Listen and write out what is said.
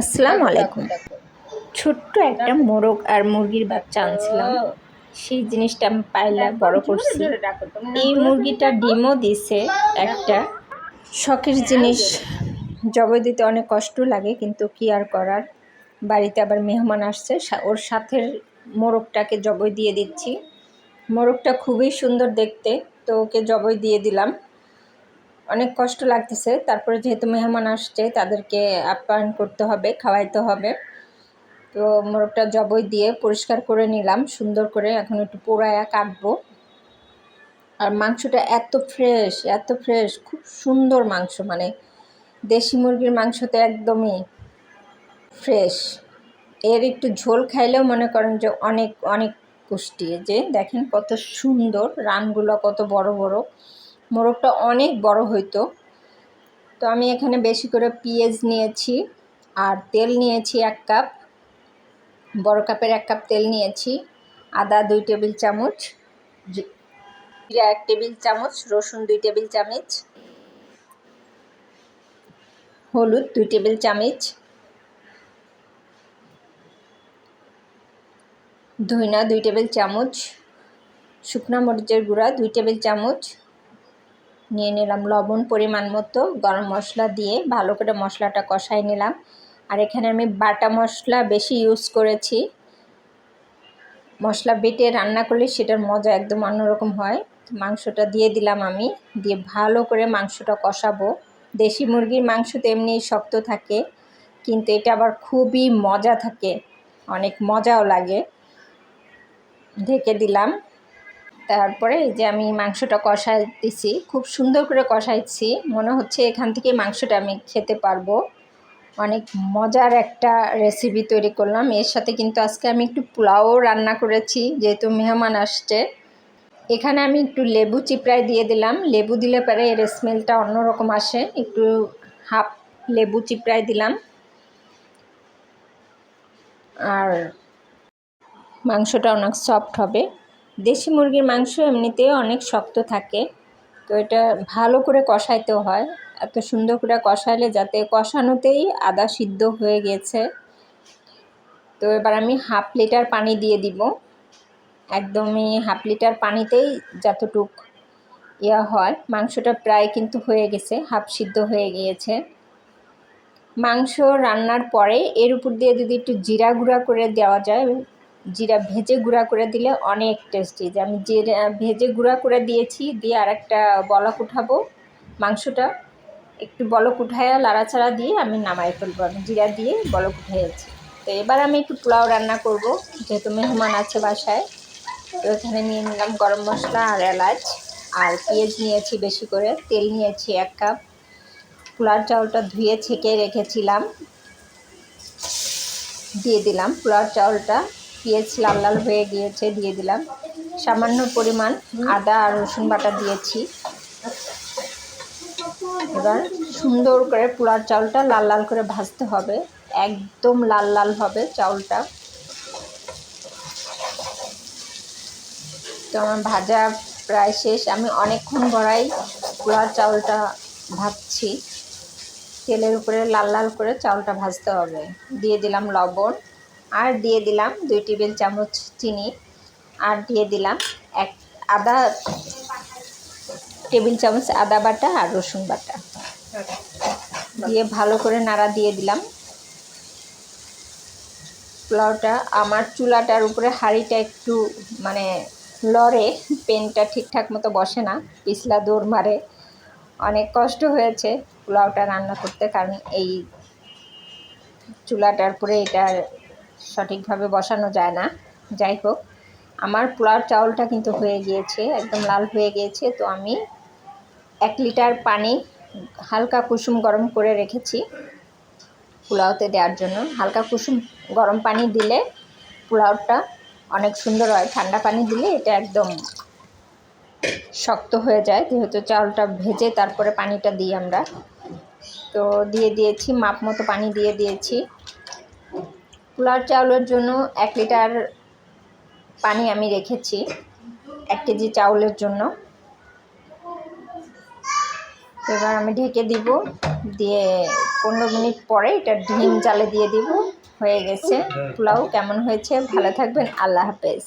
আসসালামু আলাইকুম। ছোট্ট একটা মোরগ আর মুরগির বাচ্চা আনছিলাম। সেই জিনিসটা আমি পাইলা বড় করছি। এই মুরগিটা ডিমও দিছে একটা। শখের জিনিস। জবাই দিতে অনেক কষ্ট লাগে কিন্তু কি আর করার? বাড়িতে আবার মেহমান আসছে ওর সাথের মোরগটাকে জবই দিয়ে দিচ্ছি। মোরগটা খুবই সুন্দর দেখতে তো ওকে জবই দিয়ে দিলাম। অনেক কষ্ট লাগতেছে। তারপরে যেহেতু মেহমান আসছে, তাদেরকে আপ্যায়ন করতে হবে, খাওয়াইতে হবে। তো মোরগটা জবই দিয়ে পরিষ্কার করে নিলাম, সুন্দর করে এখন একটু পোড়ায়া কাটবো। আর মাংসটা এত ফ্রেশ এত ফ্রেশ, খুব সুন্দর মাংস মানে দেশি মুরগির মাংস তো একদমই ফ্রেশ। এর একটু ঝোল খাইলেও মনে করেন যে অনেক অনেক পুষ্টি। যে দেখেন কত সুন্দর, রানগুলো কত বড় বড়। মোরগটা অনেক বড় হইতো। তো আমি এখানে বেশি করে পেঁয়াজ নিয়েছি আর তেল নিয়েছি এক কাপ, বড় কাপের এক কাপ তেল নিয়েছি, আদা দুই টেবিল চামচ জিরা এক টেবিল চামচ, রসুন দুই টেবিল চামচ, হলুদ দুই টেবিল চামচ, ধইনা দুই টেবিল চামচ, শুকনা মরিচের গুঁড়া দুই টেবিল চামচ নিয়ে নিলাম লবণ পরিমাণ মতো, গরম মশলা দিয়ে ভালো করে মশলাটা কষাই নিলাম। আর এখানে আমি বাটা মশলা বেশি ইউজ করেছি। মশলা বেটে রান্না করলে সেটার মজা একদম অন্যরকম হয়। মাংসটা দিয়ে দিলাম আমি, দিয়ে ভালো করে মাংসটা কষাবো। দেশি মুরগির মাংস তো এমনি শক্ত থাকে, কিন্তু এটা আবার খুবই মজা থাকে, অনেক মজাও লাগে। ঢেকে দিলাম। তারপরে এই যে আমি মাংসটা কষাইতেছি, খুব সুন্দর করে কষাইছি। মনে হচ্ছে এখান থেকে মাংসটা আমি খেতে পারব। অনেক মজার একটা রেসিপি তৈরি করলাম। এর সাথে কিন্তু আজকে আমি একটু পোলাও রান্না করেছি, যেহেতু মেহমান আসছে। এখানে আমি একটু লেবু চিপড়ায় দিয়ে দিলাম। লেবু দিলে পরে এর স্মেলটা অন্যরকম আসে। একটু হাফ লেবু চিপড়ায় দিলাম। আর মাংসটা অনেক সফট হবে। দেশি মুরগির মাংস এমনিতেও অনেক শক্ত থাকে, তো এটা ভালো করে কষাইতে হয়। এত সুন্দর করে কষাইলে যাতে কষানোতেই আদা সিদ্ধ হয়ে গেছে। তো এবার আমি হাফ লিটার পানি দিয়ে দিব। একদমই হাফ লিটার পানিতেই যতটুক ইয়া হয়। মাংসটা প্রায় কিন্তু হয়ে গেছে, হাফ সিদ্ধ হয়ে গিয়েছে। মাংস রান্নার পরে এর উপর দিয়ে যদি একটু জিরা গুঁড়া করে দেওয়া যায় জিরা ভেজে গুঁড়া করে দিলে অনেক টেস্টি যে আমি জিরা ভেজে গুঁড়া করে দিয়েছি, দিয়ে আর একটা বলক উঠাবো মাংসটা। একটু বলক উঠায়া লাড়াচাড়া দিয়ে আমি নামাই ফেলব, আমি জিরা দিয়ে বলক উঠাইয়াছি। তো এবার আমি একটু পোলাও রান্না করব, যেহেতু মেহমান আছে বাসায়। তো এখানে নিয়ে নিলাম গরম মশলা আর এলাচ, আর পেঁয়াজ নিয়েছি বেশি করে, তেল নিয়েছি এক কাপ। পোলার চাউলটা ধুয়ে ছেঁকে রেখেছিলাম। দিয়ে দিলাম পোলার চাউলটা। পেঁয়াজ লাল লাল হয়ে গিয়েছে, দিয়ে দিলাম। সামান্য পরিমাণ আদা আর রসুন বাটা দিয়েছি। এবার সুন্দর করে পোলার চাউলটা লাল লাল করে ভাজতে হবে। একদম লাল লাল হবে চাউলটা। তো আমার ভাজা প্রায় শেষ। আমি অনেকক্ষণ গড়াই পোলার চাউলটা ভাজছি। তেলের উপরে লাল লাল করে চাউলটা ভাজতে হবে। দিয়ে দিলাম লবণ। আর দিয়ে দিলাম দুই টেবিল চামচ চিনি আর দিয়ে দিলাম এক আদা টেবিল চামচ আদা বাটা আর রসুন বাটা। দিয়ে ভালো করে নাড়া দিয়ে দিলাম। পোলাওটা আমার চুলাটার উপরে হাঁড়িটা একটু মানে লড়ে, পেনটা ঠিকঠাক মতো বসে না, পিছলা দৌড় মারে। অনেক কষ্ট হয়েছে পোলাওটা রান্না করতে, কারণ এই চুলাটার উপরে এটা সঠিকভাবে বসানো যায় না। যাই হোক, আমার পোলাও চাউলটা কিন্তু হয়ে গিয়েছে, একদম লাল হয়ে গিয়েছে। তো আমি এক লিটার পানি হালকা কুসুম গরম করে রেখেছি পোলাওতে দেওয়ার জন্য। হালকা কুসুম গরম পানি দিলে পোলাওটা অনেক সুন্দর হয়। ঠান্ডা পানি দিলে এটা একদম শক্ত হয়ে যায়, যেহেতু চাউলটা ভেজে তারপরে পানিটা দিই আমরা। তো দিয়ে দিয়েছি, মাপ মতো পানি দিয়ে দিয়েছি। পোলার চাউলের জন্য এক লিটার পানি আমি রেখেছি এক কেজি চাউলের জন্য। এবার আমি ঢেকে দিব দিয়ে পনেরো মিনিট পরে এটা ডিম জালে দিয়ে দিব। হয়ে গেছে। পোলাও কেমন হয়েছে? ভালো থাকবেন। আল্লাহ হাফেজ।